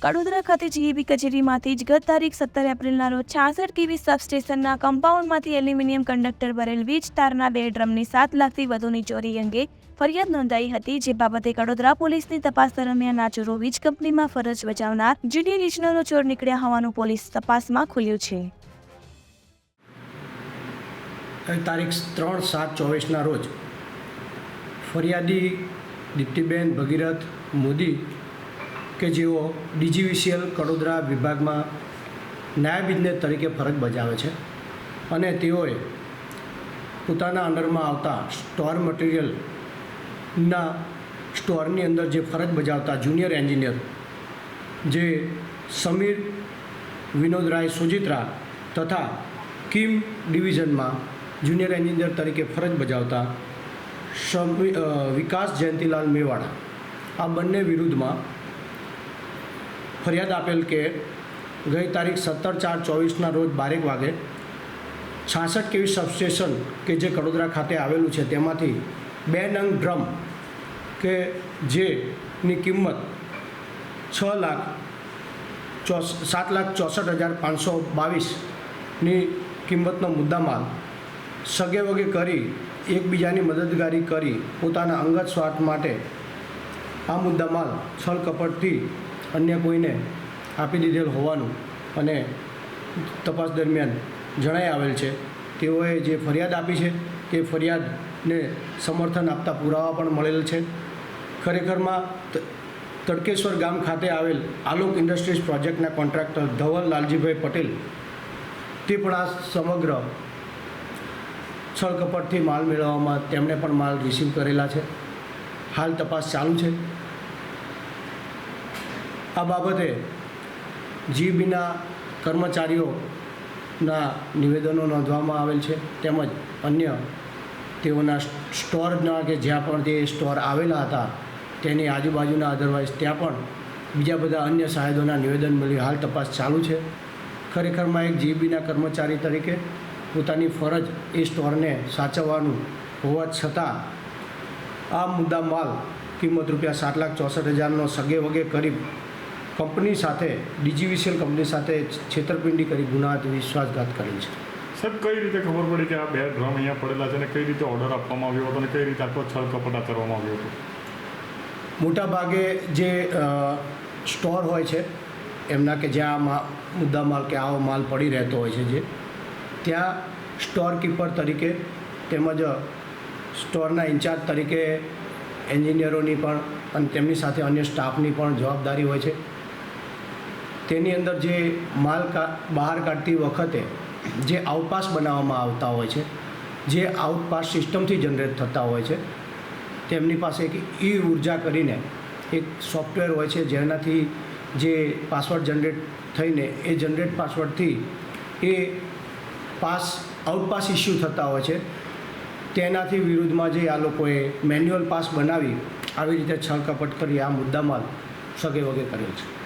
ખાતે જીએબી કચેરીમાંથી જ ગત તારીખ સત્તર એપ્રિલના રોજ છાસઠ કેવી સબસ્ટેશનના કમ્પાઉન્ડમાંથી એલ્યુમિનિયમ કંડક્ટર ભરેલ વીજ તારના બે ડ્રમની સાત લાખથી વધુની ચોરી અંગે ફરિયાદ નોંધાઈ હતી, જે બાબતે કડોદરા પોલીસની તપાસ દરમિયાન ચોરો વીજ કંપનીમાં ફરજ બજાવનાર જુનિયર ઇજનરો ચોર નીકળ્યા હોવાનું પોલીસ તપાસમાં ખુલ્યું છે. તારીખ ત્રણ સાત ચોવીસના રોજ ફરિયાદી દીપ્તિબેન ભગીરથ મોદી કે જેઓ ડીજીવીસીએલ કડોદરા વિભાગમાં નાયબ ઇજનેર તરીકે ફરજ બજાવે છે અને તેઓએ પોતાના અંડરમાં આવતા સ્ટોર મટીરિયલના સ્ટોરની અંદર જે ફરજ બજાવતા જુનિયર એન્જિનિયર જે સમીર વિનોદરાય સુજિત્રા તથા કિમ ડિવિઝનમાં જુનિયર એન્જિનિયર તરીકે ફરજ બજાવતા વિકાસ જયંતિલાલ મેવાડા આ બંને વિરુદ્ધમાં ફરિયાદ આપેલ કે ગઈ તારીખ સત્તર ચાર ચોવીસના રોજ બારેક વાગે છાસઠ કેવી સબસ્ટેશન કે જે કડોદરા ખાતે આવેલું છે તેમાંથી બે નંગ ડ્રમ કે જેની કિંમત છ લાખ ચોસ, સાત લાખ ચોસઠ હજાર પાંચસો બાવીસની કિંમતનો મુદ્દામાલ સગે વગે કરી, એકબીજાની મદદગારી કરી પોતાના અંગત સ્વાર્થ માટે આ મુદ્દામાલ છળ કપટથી અન્ય કોઈને આપી દીધેલ હોવાનું અને તપાસ દરમિયાન જણાઈ આવેલ છે. તેઓએ જે ફરિયાદ આપી છે, તે ફરિયાદને સમર્થન આપતા પુરાવા પણ મળેલ છે. ખરેખરમાં તડકેશ્વર ગામ ખાતે આવેલ આલોક ઇન્ડસ્ટ્રીઝ પ્રોજેક્ટના કોન્ટ્રાક્ટર ધવલ લાલજીભાઈ પટેલ, તે પણ આ સમગ્ર છળકપટથી માલ મેળવવામાં તેમણે પણ માલ રિસીવ કરેલા છે. હાલ તપાસ ચાલુ છે. આ બાબતે જીબીના કર્મચારીઓના નિવેદનો નોંધવામાં આવેલ છે તેમજ અન્ય તેઓના સ્ટોરના કે જ્યાં પણ તે સ્ટોર આવેલા હતા તેની આજુબાજુના અધરવાઇઝ ત્યાં પણ બીજા બધા અન્ય સાહેદોના નિવેદન મળ્યું. હાલ તપાસ ચાલુ છે. ખરેખરમાં એક જીબીના કર્મચારી તરીકે પોતાની ફરજ એ સ્ટોરને સાચવવાનું હોવા છતાં આ મુદ્દા માલ કિંમત રૂપિયા સાત લાખ ચોસઠ હજારનો સગે વગે કરી કંપની સાથે ડીજીવીસીએલ કંપની સાથે છેતરપિંડી કરી ગુનાહિત વિશ્વાસઘાત કરેલ છે. સાહેબ કઈ રીતે ખબર પડી કે આ બે ડ્રમ અહીંયા પડેલા છે અને કઈ રીતે ઓર્ડર આપવામાં આવ્યો હતો અને કઈ રીતે આખો છળ કપટ આચરવામાં આવ્યો હતો? મોટાભાગે જે સ્ટોર હોય છે એમના કે જ્યાં મુદ્દા માલ કે આવો માલ પડી રહેતો હોય છે જે ત્યાં સ્ટોર કીપર તરીકે તેમજ સ્ટોરના ઇન્ચાર્જ તરીકે એન્જિનિયરોની પણ અને તેમની સાથે અન્ય સ્ટાફની પણ જવાબદારી હોય છે. તેની અંદર જે માલ બહાર કાઢતી વખતે જે આઉટપાસ બનાવવામાં આવતા હોય છે, જે આઉટપાસ સિસ્ટમથી જનરેટ થતા હોય છે, તેમની પાસે એક ઈ ઊર્જા કરીને એક સોફ્ટવેર હોય છે, જેનાથી જે પાસવર્ડ જનરેટ થઈને એ જનરેટ પાસવર્ડથી એ પાસ આઉટપાસ ઇસ્યુ થતા હોય છે. તેનાથી વિરુદ્ધમાં જે આ લોકોએ મેન્યુઅલ પાસ બનાવી, આવી રીતે છળ કપટ કરી આ મુદ્દામાં સગે વગે કર્યો છે.